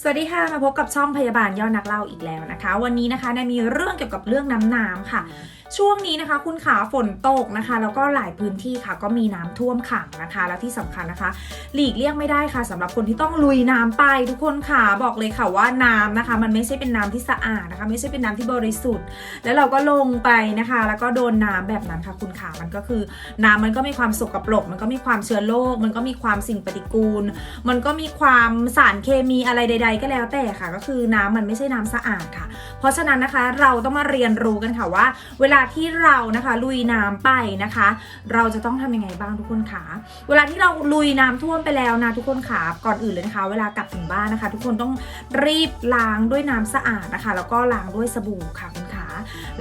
สวัสดีค่ะ มาพบกับช่องพยาบาลย่อนักเล่าอีกแล้วนะคะ วันนี้นะคะแนนมีเรื่องเกี่ยวกับเรื่องน้ำน้ำค่ะ ช่วงนี้นะคะคุณขาฝนตกนะคะ แล้วก็หลายพื้นที่ค่ะ ก็มีน้ำท่วมขังนะคะ และที่สำคัญนะคะ หลีกเลี่ยงไม่ได้ค่ะสำหรับคนที่ต้องลุยน้ำไปทุกคนค่ะบอกเลยค่ะว่าน้ำนะคะ มันไม่ใช่เป็นน้ำที่สะอาดนะคะ ไม่ใช่เป็นน้ำที่บริสุทธิ์ แล้วเราก็ลงไปนะคะ แล้วก็โดนน้ำแบบนั้นค่ะ คุณขามันก็คือ น้ำมันก็มีความสกปรก มันก็มีความเชื้อโรคมันก็มีความสิ่งปฏิกูล มันก็มีความสารเคมีอะไรใดๆก็แล้วแต่ค่ะ ก็คือน้ำมันไม่ใช่น้ำสะอาดค่ะ เพราะฉะนั้นนะคะเราต้องมาเรียนรู้กันค่ะว่า เวลาที่เรานะคะ ลุยน้ำไปนะคะ เราจะต้องทำยังไงบ้างทุกคนคะเวลาที่เราลุยน้ำท่วมไปแล้วนะทุกคนคะก่อนอื่นเลยนะคะ เวลากลับถึงบ้านนะคะ ทุกคนต้องรีบล้างด้วยน้ำสะอาดนะคะ แล้วก็ล้างด้วยสบู่ค่ะคุณ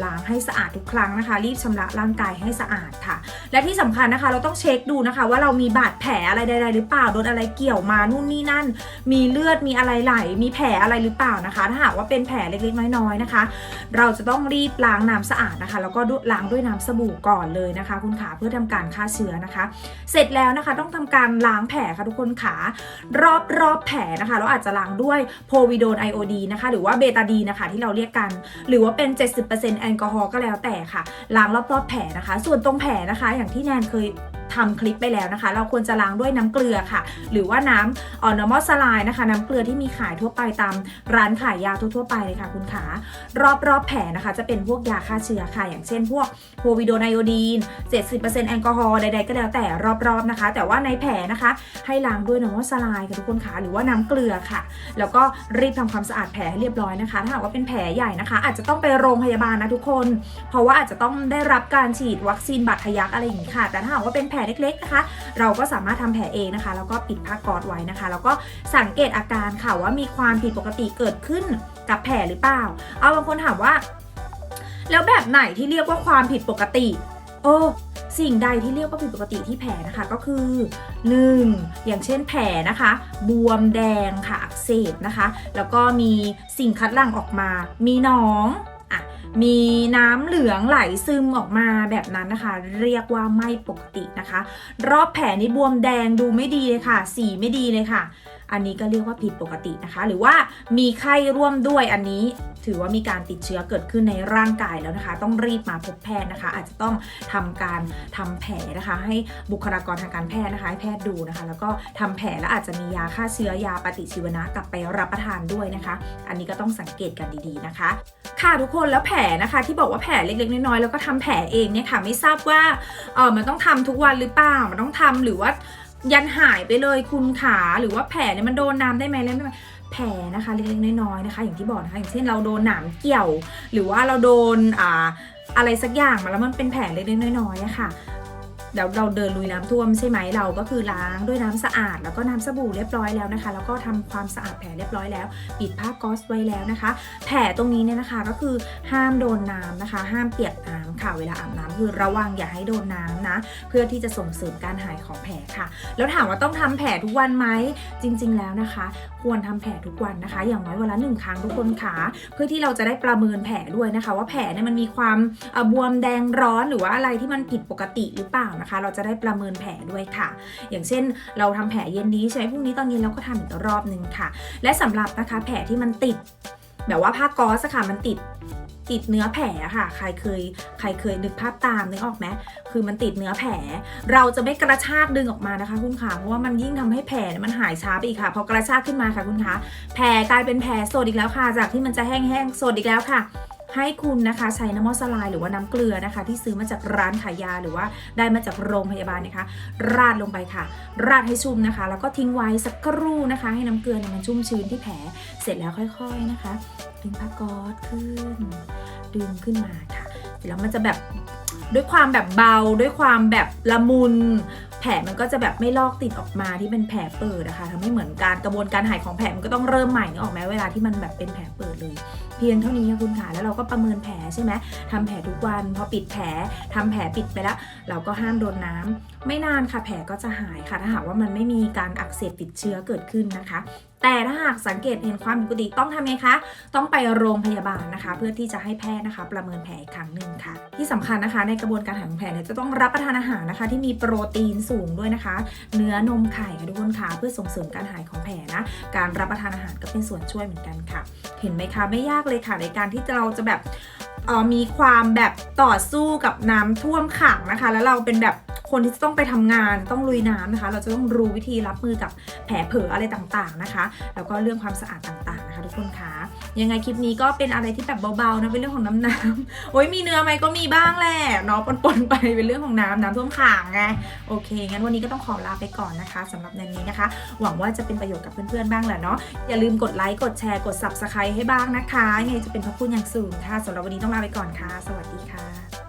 ล้างให้สะอาดทุกครั้งนะคะ รีบชำระร่างกายให้สะอาดค่ะ และที่สำคัญนะคะเราต้องเช็คดูนะคะ ว่าเรามีบาดแผลอะไรใดๆหรือเปล่าโดนอะไรเกี่ยวมานู่นนี่นั่น มีเลือดมีอะไรไหล มีแผลอะไรหรือเปล่านะคะ ถ้าหากว่าเป็นแผลเล็กๆ น้อยๆนะคะ เราจะต้องรีบล้างน้ำสะอาดนะคะ แล้วก็ล้างด้วยน้ำสบู่ก่อนเลยนะคะ คุณขาเพื่อทำการฆ่าเชื้อนะคะ เสร็จแล้วนะคะต้องทำการล้างแผลค่ะทุกคนขารอบรอบๆแผลนะคะ เราอาจจะล้างด้วยโพวิโดนไอโอดีนะคะ หรือว่าเบตาดีนะคะที่เราเรียกกัน หรือว่าเป็น 70%แอลกอฮอล์ก็แล้วแต่ค่ะล้างรอบๆแผลนะคะ ส่วนตรงแผลนะคะ อย่างที่แนนเคย ทำคลิปไปแล้วนะคะ เราควรจะล้างด้วยน้ำเกลือค่ะ หรือว่าน้ำออนอมอสลายนะคะ น้ำเกลือที่มีขายทั่วไปตามร้านขายยาทั่วๆไปเลยค่ะคุณขารอบๆแผลนะคะ จะเป็นพวกยาฆ่าเชื้อค่ะ อย่างเช่นพวกโพวิโดนไอโอดีน 70%แอลกอฮอล์ใดๆก็แล้วแต่รอบๆนะคะ แต่ว่าในแผลนะคะ ให้ล้างด้วยน้ำมอสลายค่ะทุกคนค่ะหรือว่าน้ำเกลือค่ะ แล้วก็รีบทำความสะอาดแผลให้เรียบร้อยนะคะ ถ้าหากว่าเป็นแผลใหญ่นะคะ อาจจะต้องไปโรงพยาบาลนะทุกคน เพราะว่าอาจจะต้องได้รับการฉีดวัคซีนบาดทะยักอะไรอย่างนี้ค่ะ แต่ถ้าหากว่าเป็นแผลเล็กๆนะคะ เราก็สามารถทำแผลเองนะคะ แล้วก็ปิดผ้าก๊อซไว้นะคะ แล้วก็สังเกตอาการค่ะว่ามีความผิดปกติเกิดขึ้นกับแผลหรือเปล่า เอาบางคนถามว่า แล้วแบบไหนที่เรียกว่าความผิดปกติ โอ้สิ่งใดที่เรียกว่าผิดปกติที่แผลนะคะก็คือ 1. อย่างเช่นแผลนะคะ บวมแดงค่ะอักเสบนะคะ แล้วก็มีสิ่งคัดหลั่งออกมา มีหนอง มีน้ำเหลืองไหลซึมออกมาแบบนั้นนะคะ เรียกว่าไม่ปกตินะคะ รอบแผลนี่บวมแดงดูไม่ดีเลยค่ะ สีไม่ดีเลยค่ะ อันนี้ก็เรียกว่าผิดปกตินะคะ หรือว่ามีไข้ร่วมด้วยอันนี้ ถือว่ามีการติดเชื้อเกิดขึ้นในร่างกายแล้วนะคะ ต้องรีบมาพบแพทย์นะคะ อาจจะต้องทำการทำแผลนะคะ ให้บุคลากรทางการแพทย์นะคะให้แพทย์ดูนะคะ แล้วก็ทำแผลแล้วอาจจะมียาฆ่าเชื้อยาปฏิชีวนะกลับไปรับประทานด้วยนะคะ อันนี้ก็ต้องสังเกตกันดีๆนะคะ ค่ะทุกคนแล้วแผลนะคะที่บอกว่าแผลเล็กๆน้อยๆแล้วก็ทำแผลเองเนี่ยค่ะไม่ทราบว่าเออมันต้องทำทุกวันหรือเปล่ามันต้องทำหรือว่า ยันหายไปเลยคุณขาหรือว่าแผลเนี่ยมันโดนน้ำได้ไหมเล่ไม่แผลนะคะเล็กๆน้อยๆนะคะ อย่างที่บอกนะคะอย่างเช่นเราโดนหนามเกี่ยว หรือว่าเราโดนอ่าอะไรสักอย่างมาแล้วมันเป็นแผลเล็กๆน้อยๆอะค่ะ เดี๋ยวเราเดินลุยน้ำท่วมใช่ไหมเราก็คือล้างด้วยน้ำสะอาด แล้วก็น้ำสบู่เรียบร้อยแล้วนะคะ แล้วก็ทำความสะอาดแผลเรียบร้อยแล้ว ปิดผ้าก๊อซไว้แล้วนะคะ แผลตรงนี้เนี่ยนะคะก็คือห้ามโดนน้ำนะคะ ห้ามเปียกน้ำค่ะ เวลาอาบน้ำคือระวังอย่าให้โดนน้ำนะ เพื่อที่จะส่งเสริมการหายของแผลค่ะ แล้วถามว่าต้องทำแผลทุกวันไหมจริง ๆ แล้วนะคะ ควรทำแผลทุกวันนะคะ อย่างน้อยวันละหนึ่งครั้งทุกคนค่ะเพื่อที่เราจะได้ประเมินแผลด้วยนะคะ ว่าแผลเนี่ยมันมีความบวมแดงร้อนหรือว่าอะไรที่มันผิดปกติหรือเปล่านะคะ เราจะได้ประเมินแผลด้วยค่ะ อย่างเช่น เราทำแผลเย็นนี้ใช่ไหมพรุ่งนี้ตอนเย็นเราก็ทำอีกรอบหนึ่งค่ะ และสำหรับนะคะแผลที่มันติด แบบว่าผ้าก๊อซอะค่ะมันติดติดเนื้อแผลค่ะ ใครเคย ใครเคยนึกภาพตามนึกออกไหมคือมันติดเนื้อแผล เราจะไม่กระชากดึงออกมานะคะ คุณขาเพราะว่ามันยิ่งทำให้แผลมันหายช้าไปอีกค่ะ พอกระชากขึ้นมาค่ะคุณคะ แผลกลายเป็นแผลสดอีกแล้วค่ะ จากที่มันจะแห้งๆสดอีกแล้วค่ะ ให้คุณนะคะใช้น้ำมอสลายหรือว่าน้ำเกลือนะคะ ที่ซื้อมาจากร้านขายยาหรือว่าได้มาจากโรงพยาบาลนะคะ ราดลงไปค่ะ ราดให้ชุ่มนะคะ แล้วก็ทิ้งไว้สักครู่นะคะ ให้น้ำเกลือเนี่ยมันชุ่มชื้นที่แผลเสร็จแล้วค่อยๆนะคะดึงผ้าก๊อซขึ้น ดึงขึ้นมาค่ะเสร็จแล้วมันจะแบบด้วยความแบบเบาด้วยความแบบละมุนแผลมันก็จะแบบไม่ลอกติดออกมาที่เป็นแผลเปิดนะคะทำให้เหมือนการกระบวนการหายของแผลมันก็ต้องเริ่มใหม่นึกออกไหมเวลาที่มันแบบเป็นแผลเปิดเลย เพียงเท่านี้ค่ะคุณขาแล้วเราก็ประเมินแผลใช่ไหมทำแผลทุกวันพอปิดแผลทำแผลปิดไปแล้วเราก็ห้ามโดนน้ำไม่นานค่ะแผลก็จะหายค่ะถ้าหากว่ามันไม่มีการอักเสบติดเชื้อเกิดขึ้นนะคะแต่ถ้าหากสังเกตเห็นความผิดปกติต้องทำไงคะ ต้องไปโรงพยาบาลนะคะ เพื่อที่จะให้แพทย์นะคะ ประเมินแผลอีกครั้งหนึ่งค่ะ ที่สำคัญนะคะ ในกระบวนการหายของแผลเนี่ยจะต้องรับประทานอาหารนะคะ ที่มีโปรตีนสูงด้วยนะคะ เนื้อนมไข่ค่ะทุกคนค่ะเพื่อส่งเสริมการหายของแผลนะ การรับประทานอาหารก็เป็นส่วนช่วยเหมือนกันค่ะ เห็นไหมคะไม่ยากเลยค่ะในการที่เราจะแบบเออมีความแบบต่อสู้กับน้ำท่วมขังนะคะ แล้วเราเป็นแบบ คนที่จะต้องไปทำงานต้องลุยน้ำนะคะ เราจะต้องรู้วิธีรับมือกับแผลเผลออะไรต่างๆนะคะ แล้วก็เรื่องความสะอาดต่างๆนะคะ ทุกคนคะยังไงคลิปนี้ก็เป็นอะไรที่แบบเบาๆนะเป็นเรื่องของน้ำน้ำโอ้ยมีเนื้อไหมก็มีบ้างแหละเนาะปนๆไปเป็นเรื่องของน้ำน้ำท่วมขังไงโอเคงั้นวันนี้ก็ต้องขอลาไปก่อนนะคะสำหรับในนี้นะคะ หวังว่าจะเป็นประโยชน์กับเพื่อนๆบ้างแหละเนาะอย่าลืมกดไลค์กดแชร์กด subscribe ให้บ้างนะคะยังไงจะเป็นพระคุณอย่างสูงค่ะสำหรับวันนี้ต้องลาไปก่อนค่ะ สวัสดีค่ะ